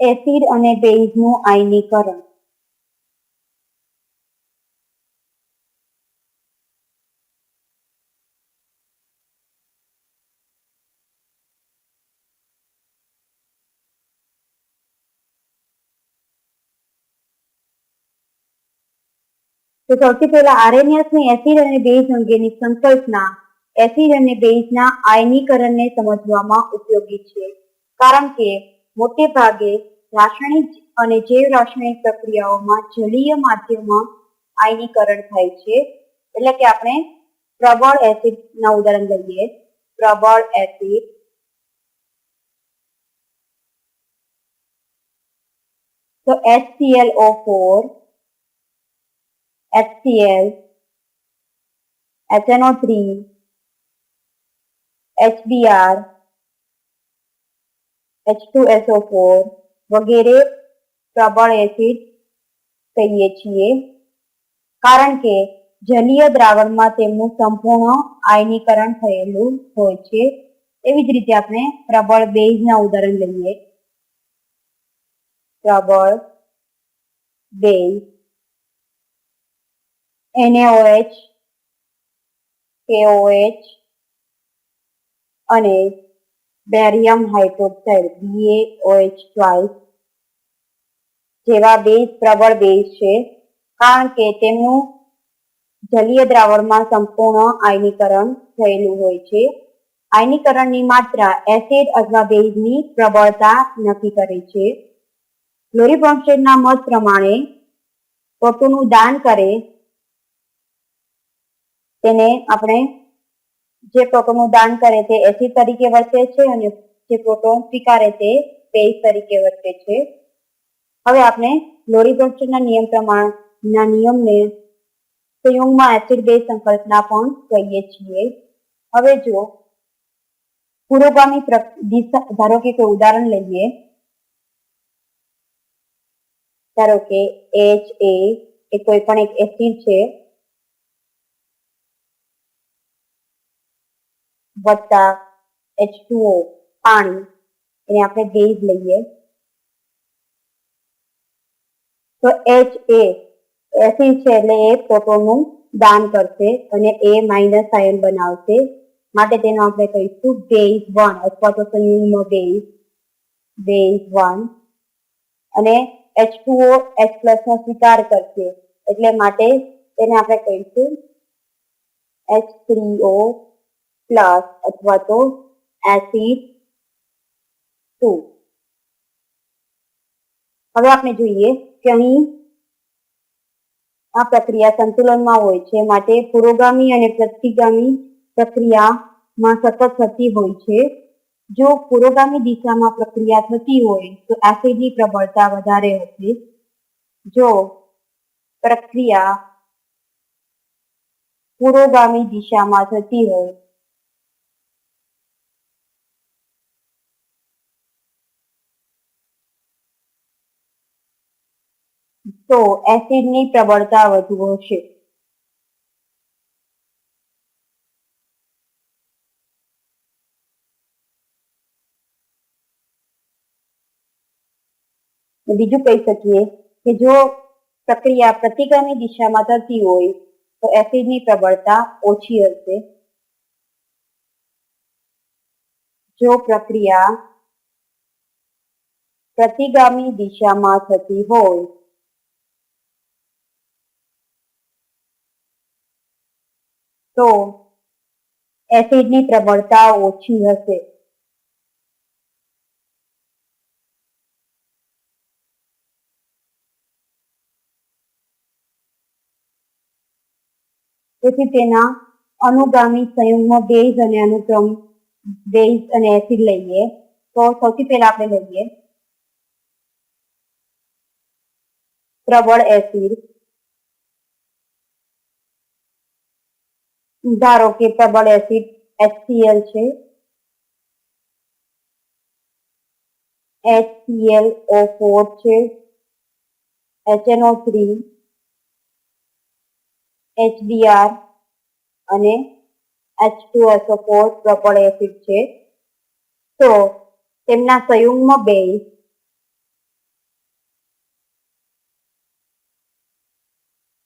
Acid અને બેઝનું આયનીકરણ. તો સૌથી પહેલા આરએનએસની એસિડ અને બેઝ અંગેની સંકલ્પના એસિડ અને બેઝના આયનીકરણને સમજવામાં ઉપયોગી છે. કારણ કે મોટે ભાગે રાસાયણિક અને જૈવ રાસાયણિક પ્રક્રિયાઓમાં જલીય માધ્યમમાં આયનીકરણ થાય છે. એટલે કે આપણે પ્રબળ એસિડ ના ઉદાહરણ લઈએ. પ્રબળ એસિડ તો HClO4 HCl HNO3 HBr H2SO4 વગેરે પ્રબળ એસિડ કહીએ છીએ. કારણ કે જલીય દ્રાવણમાં તેમનું સંપૂર્ણ આયનીકરણ થયેલું હોય છે. એવી જ રીતે આપણે પ્રબળ બેઝના ઉદાહરણ લઈએ. પ્રબળ બેઝ NaOH KOH અને બેરિયમ હાઇડ્રોક્સાઇડ BaOH જેવા બેઝ પ્રબળ બેઝ છે. કારણ કે તેમનું જલીય દ્રાવણમાં સંપૂર્ણ આયનીકરણ થયેલું હોય છે. આયનીકરણની માત્રા એસિડ અથવા બેઝની પ્રબળતા નક્કી કરે છે. લોરી બ્રોન્સ્ટેડના મત પ્રમાણે પોતુનું દાન કરે. તેને આપણે જે પ્રોટોનનું દાન કરે છે એસિડ તરીકે વર્તે છે અને જે પ્રોટોન સ્વીકારે તે બેઝ તરીકે વર્તે છે. હવે આપણે લોરી બ્રોન્સ્ટેડના નિયમ પ્રમાણના નિયમને સંયોગમાં એસિડ બેઝ સંકલ્પના પણ કહીએ છીએ. હવે જો પુરોગામી દિશા, ધારો કે કોઈ ઉદાહરણ લઈએ. ધારો કે એચ એ કોઈ પણ એક એસિડ છે. વત્તા એચ ટુઓ પાણી એને આપણે બેઝ લઈએ. તો એચ એ એસિડ છે એટલે એ પ્રોટોનનું દાન કરશે અને એ માઇનસ આયન બનાવશે. માટે તેનો આપણે કહીશું બેઝ વન અથવા તો સંયુગ્મ બેઝ બેઝ વન. અને H two O H plus નો સ્વીકાર કરશે. એટલે માટે તેને આપણે કહીશું એચ થ્રીઓ પ્લસ અથવા તો એસિડ ટુ હવે આપણે જોઈએ કે અહીં આ પ્રક્રિયા સંતુલનમાં હોય છે. માટે પુરોગામી અને પ્રતિગામી પ્રક્રિયામાં સતત થતી હોય છે. જો પુરોગામી દિશામાં પ્રક્રિયા થતી હોય, તો એસિડની પ્રબળતા વધારે હશે. જો પ્રક્રિયા પુરોગામી દિશામાં થતી હોય તો એસિડની પ્રબળતા વધુ હશે બીજું કહી શકીએ કે જો પ્રક્રિયા પ્રતિગામી દિશામાં થતી હોય તો એસિડની પ્રબળતા ઓછી હશે જો પ્રક્રિયા પ્રતિગામી દિશામાં થતી હોય તો એસિડની પ્રબળતા ઓછી હશે. તેથી તેના અનુગામી સંયુગ્મ બેઝ અને અનુક્રમ બેઝ અને એસિડ લઈએ. તો સૌથી પહેલા આપણે લઈએ. પ્રબળ એસિડ ધારો કે પેબલ એસિડ એચસીએલ છે. એચસીએલ HClO4 છે. HNO3 HBr અને H2SO4 પ્રબળ એસિડ છે. તો તેમના સંયુગમાં બે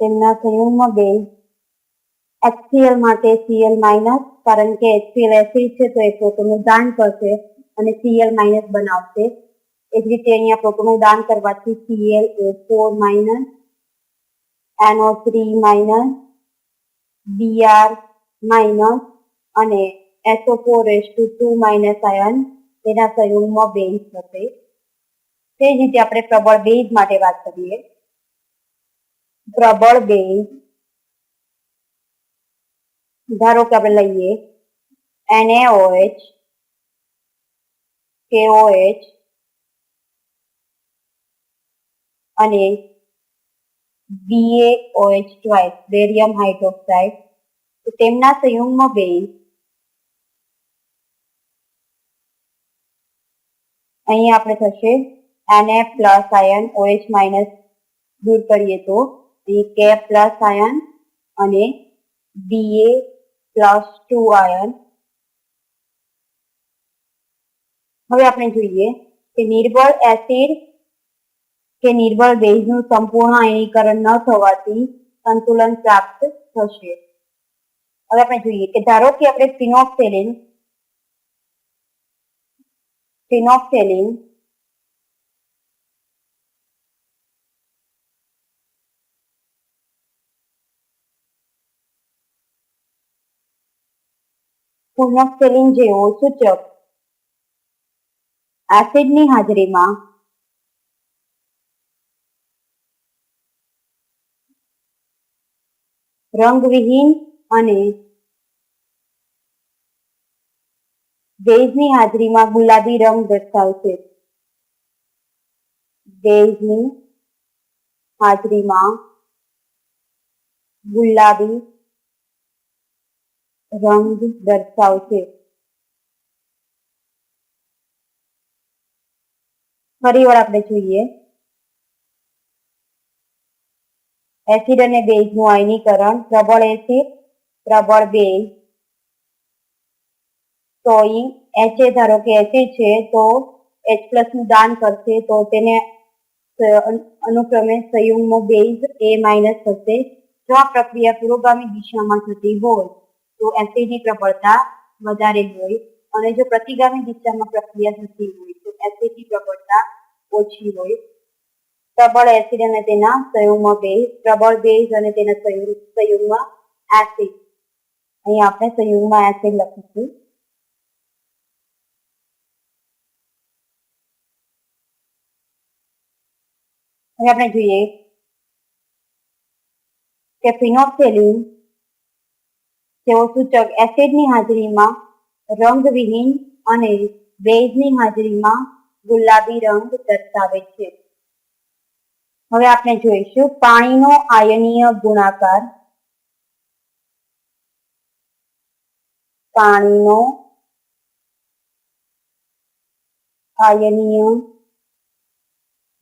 તેમના સંયુગમાં બેઝ HCl માટે Cl માઇનસ કારણ કે HCl એસિડ છે તો એ પ્રોટોનનું દાન કરશે અને Cl માઇનસ બનાવશે. એ જ રીતે અહીંયા પ્રોટોનનું દાન કરવાથી Cl minus NO3 minus Br minus અને SO4 ટુ માઇનસ આયન તેના સંયોગમાં બેઝ થશે. તે જ રીતે આપણે પ્રબળ બેઝ માટે વાત કરીએ. પ્રબળ બેઝ ધારો કે આપણે લઈએ NaOH KOH અને BaOH twice બેરિયમ હાઇડ્રોક્સાઇડ તો તેમના સંયુગ્મ બેઝ અહીં આપણે થશે Na plus ion OH minus દૂર કરીએ તો અહીં K પ્લસ આયન અને Ba પ્લસ ટુ આયન હવે આપણે જોઈએ કે નિર્બળ એસિડ કે નિર્બળ બેઝનું સંપૂર્ણ આયનીકરણ ન થવાથી સંતુલન પ્રાપ્ત થશે. હવે આપણે જોઈએ કે ધારો કે આપણે ફિનોક્સેલિન ફિનોક્સેલિન ફિનોક્સેલિન જેવો સૂચક. એસિડની હાજરીમાં રંગવિહીન અને બેઝની હાજરીમાં ગુલાબી રંગ દર્શાવશે. બેઝની હાજરીમાં ગુલાબી રંગ દર્શાવશે. ફરી વાર આપણે જોઈએ. એસિડ અને બેઝનું આયનીકરણ, પ્રબળ એસિડ, પ્રબળ બેઝ. તો એચ ધારો કે એસિડ છે, તો એચ પ્લસનું દાન કરશે, તો તેને અનુક્રમે સંયુગ્મ બેઝ એ માઇનસ થશે. જો આ પ્રક્રિયા પુરોગામી દિશામાં થતી હોય તો એસિડની પ્રબળતા વધારે હોય અને જો પ્રતિગામી દિશામાં પ્રક્રિયા થતી હોય તો એસિડની પ્રબળતા ઓછી હોય. પ્રબળ એસિડ અને તેના સંયોગમાં બેઝ, પ્રબળ બેઝ અને તેના સંયોગમાં એસિડ. અહીં આપણે સંયોગમાં એસિડ લખીશું. હવે આપણે જોઈએ કે ફિનોક્સેલિન તેઓ સૂચક એસિડની હાજરીમાં રંગવિહીન અને બેઝની હાજરીમાં ગુલાબી રંગ દર્શાવે છે. હવે આપણે જોઈશું પાણીનો આયનીય ગુણાકાર. પાણીનો આયનીય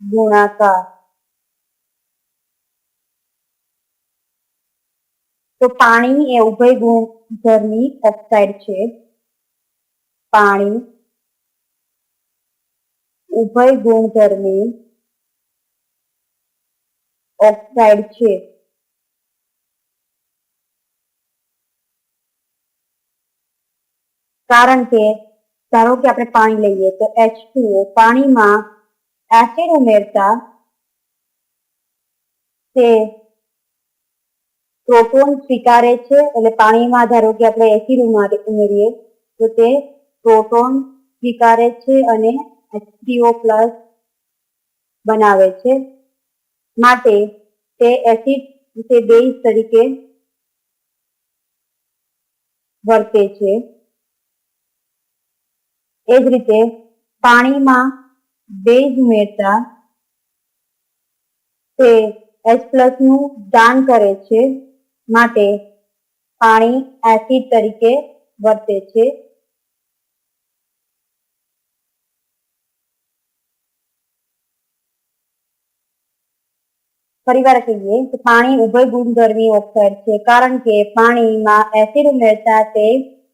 ગુણાકાર. તો પાણી એ ઉભય ગુણધર્મી ઓક્સાઇડ છે. પાણી ઉભય ગુણધર્મી ઓક્સાઇડ છે. કારણ કે ધારો કે આપણે પાણી લઈએ તો એચ પાણીમાં એસિડ ઉમેરતા તે પ્રોટોન સ્વીકારે છે? એટલે પાણીમાં ધારો કે આપણે એસિડ ઉમેરીએ, તો તે પ્રોટોન સ્વીકારે છે અને એચસીઓ પ્લસ બનાવે છે. માટે તે એસિડ તે બેઝ તરીકે વર્તે છે. એ જ રીતે પાણીમાં બેઝ ઉમેરતા તે એચ પ્લસનું દાન કરે છે. માટે પાણી એસિડ તરીકે વર્તે છે. ફરીવાર કહીએ કે પાણી ઉભય ગુણધર્મી ઓક્સાઇડ છે કારણ કે પાણીમાં એસિડ ઉમેરતા તે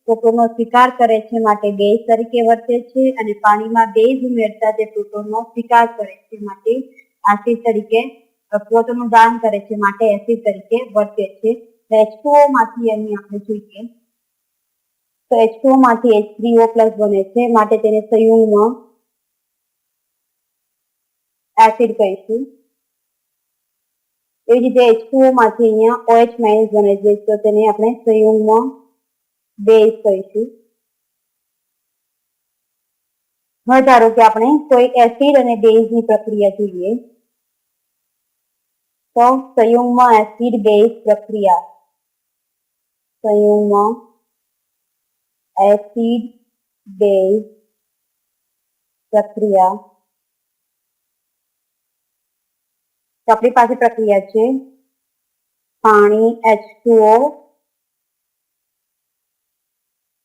પ્રોટોનનો સ્વીકાર કરે છે માટે બેઝ તરીકે વર્તે છે અને પાણીમાં બેઝ ઉમેરતા તે પ્રોટોનનો સ્વીકાર કરે છે માટે એસિડ તરીકે પ્રોટોનનું દાન કરે છે, માટે એસિડ તરીકે વર્તે છે. H2O માંથી એની આપણે જોઈએ. તો H2O માંથી H3O પ્લસ બને છે, માટે તેને સંયુગમાં એસિડ કહીશું. એવી રીતે H2O માંથી અહીંયા OH માઇનસ બને છે, તો તેને આપણે સંયુગમાં બેઝ કહીશું. હવે ધારો કે આપણે કોઈ એસિડ અને બેઝની પ્રક્રિયા જોઈએ. તો સંયુગ્મ એસિડ બેઝ પ્રક્રિયા સંયુગ્મ એસિડ બેઝ પ્રક્રિયા તો આપણી પાસે પ્રક્રિયા છે પાણી H2O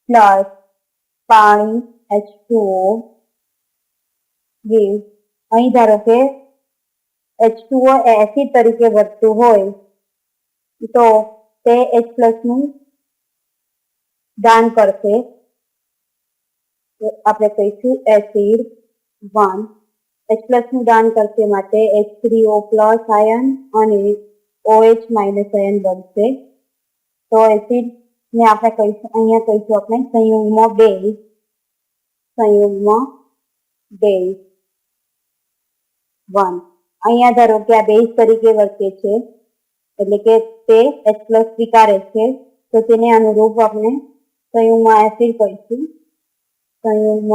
પ્લસ પાણી H2O give અહીં ધારો કે H2O એ એસિડ તરીકે વર્તતું હોય. તો તે H પ્લસનું દાન કરશે. તો આપણે કહીશું એસિડ વન H પ્લસનું દાન કરશે માટે H3O પ્લસ આયન અને OH માઇનસ આયન બનશે. તો એસિડ ને આપણે કહીશું, અહીંયા કહીશું આપણે સંયુગ્મ બેઝ. સંયુગ્મ બેઝ વન અહીંયા ધારો કે આ બેઝ તરીકે વર્તે છે, એટલે કે તે H પ્લસ સ્વીકારે છે, તો તેને અનુરૂપ આપણે સંયુગ્મ એસિડ કહીશું. સંયુગ્મ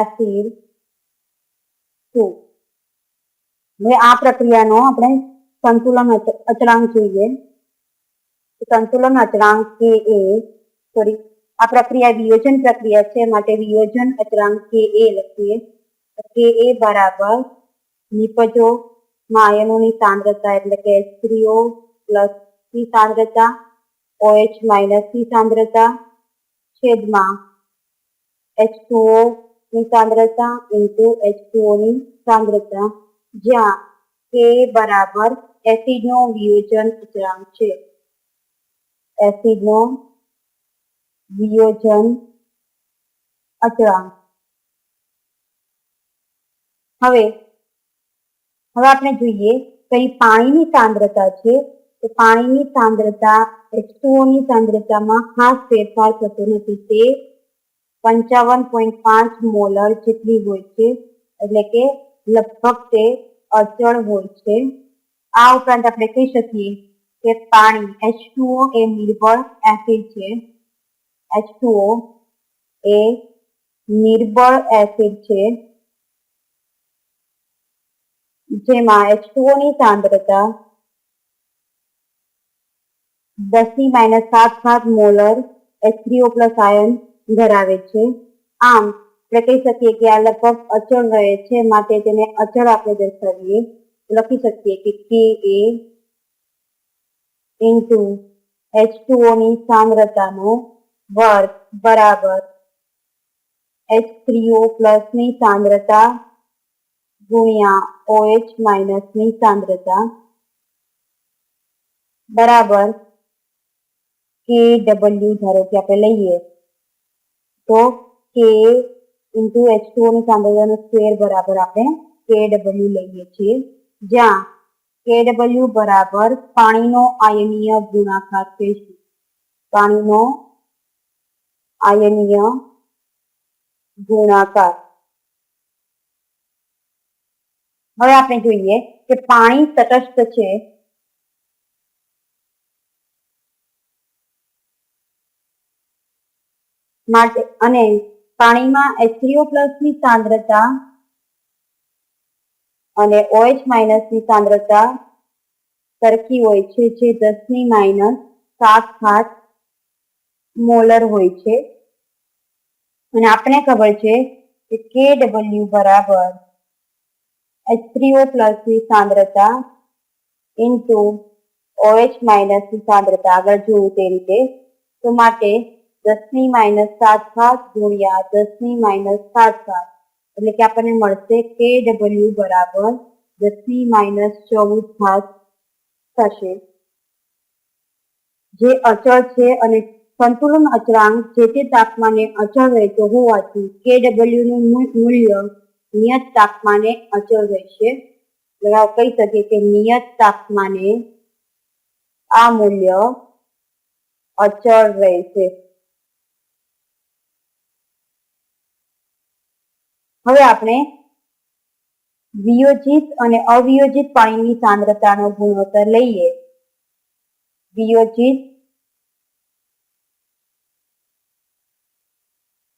એસિડ ટુ હવે આ પ્રક્રિયાનો આપણે સંતુલન અચ- અચળાંક જોઈએ. સંતુલન અચળાંક કે એ સોરી આ પ્રક્રિયા વિયોજન પ્રક્રિયા છે, માટે વિયોજન અચળાંક કે એ લખીએ. કે એ બરાબર નિપજો. આયનોની સાંદ્રતા એટલે કે H3O પ્લસની સાંદ્રતા OH માઇનસની સાંદ્રતા, છેદમાં H2O ની સાંદ્રતા ઇન્ટુ H2O ની સાંદ્રતા, જ્યાં K બરાબર એસિડનો વિયોજન અચળાંક છે. એસિડનો વિયોજન અચળાંક હવે હવે આપણે જોઈએ અહીં પાણીની સાંદ્રતા છે. તો પાણીની સાંદ્રતા H2O ની સાંદ્રતામાં ખાસ ફેરફાર થતો નથી. તે પંચાવન પોઈન્ટ પાંચ મોલર જેટલી હોય છે. એટલે કે લગભગ તે અચળ હોય છે. આ ઉપરાંત આપણે કહી શકીએ કે પાણી H2O એ નિર્બળ એસિડ છે. H2O એ નિર્બળ એસિડ છે. જેમાં H2O ની સાંદ્રતા દસની માઇનસ સાત સાત મોલર H3O પ્લસ આયન ધરાવે છે. આમ, આપણે કહી શકીએ કે આ લગભગ અચળ રહે છે માટે તેને અચળ આપણે દર્શાવીએ. લખી શકીએ કે કે એ ઇન્ટુ H2O ની સાંદ્રતાનો વર્ગ બરાબર H3O પ્લસની સાંદ્રતા ગુણ્યા OH માઇનસની સાંદ્રતા બરાબર કે ડબલ્યુ ધારો કે આપણે લઈએ તો કે ઇન્ટુ એચ ટુ ની સાંદ્રતાનો સ્ક્વેર બરાબર આપણે કે ડબલ્યુ લઈએ છીએ જ્યાં કે ડબલ્યુ બરાબર પાણીનો આયનીય ગુણાકાર કહીશું પાણીનો આયનીય ગુણાકાર હવે આપણે જોઈએ કે પાણી તટસ્થ છે. માટે અને પાણીમાં HCO ની સાંદ્રતા અને OH ની સાંદ્રતા સરખી હોય છે જે દસની માઇનસ સાત સાત મોલર હોય છે. અને આપણે ખબર છે કે કે ડબલ્યુ બરાબર H3O ની સાંદ્રતા ઇન્ટુ OH ની સાંદ્રતા. આગળ જોયું તે રીતે. તો માટે દસની માઇનસ સાત સાત ગુણ્યા દસની માઇનસ સાત સાત એટલે કે આપણને મળશે કે ડબલ્યુ બરાબર દસની માઇનસ ચૌદ ઘાત થશે. જે અચળ છે અને સંતુલન અચળાંક જે તે તાપમાને અચળ રહેતો હોવાથી કે ડબલ્યુ નું મૂલ્ય નિયત તાપમાને અચળ રહેશે. એટલે કહી શકીએ કે નિયત તાપમાને આ મૂલ્ય અચળ રહેશે. હવે આપણે વિયોજિત અને અવિયોજિત પાણીની સાંદ્રતાનો ગુણોત્તર લઈએ. વિયોજિત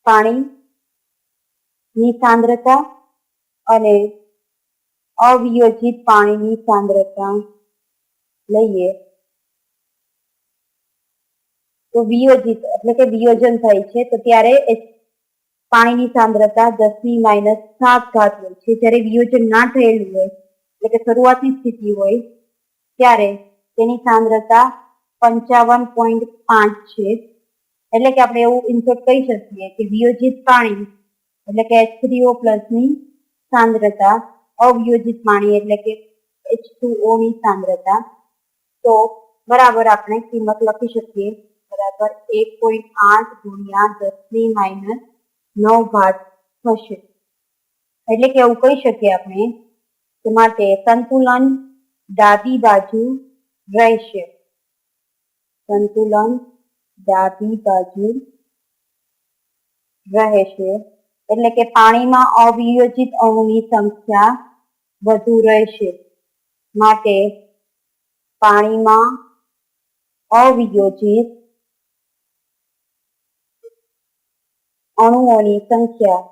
પાણીની સાંદ્રતા અને અવિયોજિત પાણીની સાંદ્રતા લઈએ. તો વિયોજિત, એટલે કે વિયોજન થાય છે, તો ત્યારે પાણીની સાંદ્રતા દસની માઇનસ સાત ઘાત હોય છે. જ્યારે વિયોજન ના થયેલું હોય, એટલે કે શરૂઆતની સ્થિતિ હોય, ત્યારે તેની સાંદ્રતા પંચાવન પોઈન્ટ પાંચ છે. એટલે કે આપણે એવું ઇન્સર્ટ કહી શકીએ કે વિયોજિત પાણી, એટલે કે એચ થ્રીઓ ની સાંદ્રતા, અવયોજિત પાણી એટલે કે એચની સાંદ્રતા. તો બરાબર આપણે કિંમત લખી શકીએ. બરાબર એક પોઈન્ટ આઠ ગુણ્યા દસ માઇનસ નવ ઘાત થશે. એટલે કે એવું કહી શકીએ આપણે કે માટે સંતુલન ડાબી બાજુ રહેશે. સંતુલન ડાબી બાજુ રહેશે. એટલે કે પાણીમાં અવિયોજિત અણુની સંખ્યા વધુ રહેશે. માટે પાણીમાં અવિયોજિત અણુઓની સંખ્યા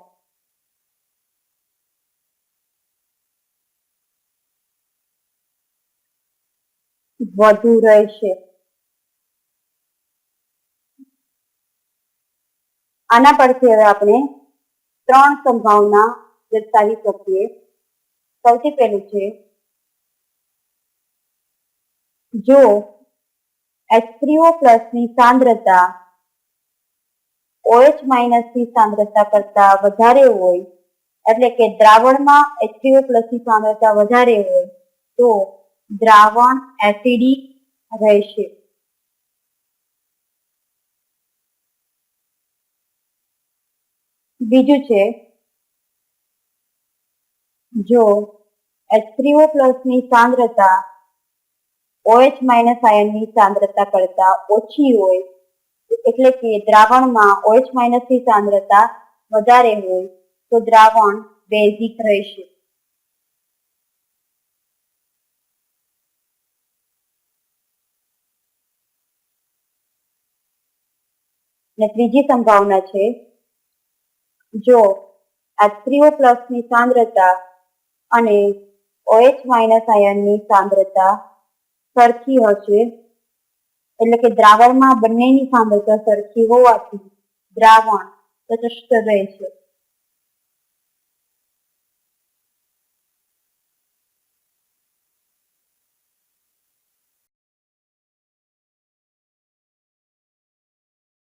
વધુ રહેશે. આના પરથી હવે આપણે ત્રણ સંભાવના દર્શાવી શકીએ. સૌથી પહેલું છે, જો H3O ની સાંદ્રતા OH ની સાંદ્રતા કરતા વધારે હોય, એટલે કે દ્રાવણમાં H3O ની સાંદ્રતા વધારે હોય, તો દ્રાવણ એસિડિક રહેશે. બીજું છે, જો H3O ની સાંદ્રતા OH આયનની સાંદ્રતા કરતા ઓછી હોય, એટલે કે દ્રાવણમાં OH ની સાંદ્રતા વધારે હોય, તો દ્રાવણ બેઝિક રહેશે. અને ત્રીજી સંભાવના છે જો H3O ની સાંદ્રતા અને ઓએચ માઇનસ આયનની સાંદ્રતા સરખી હશે, એટલે કે દ્રાવણમાં બંનેની સાંદ્રતા સરખી હોવાથી દ્રાવણ તટસ્થ રહેશે.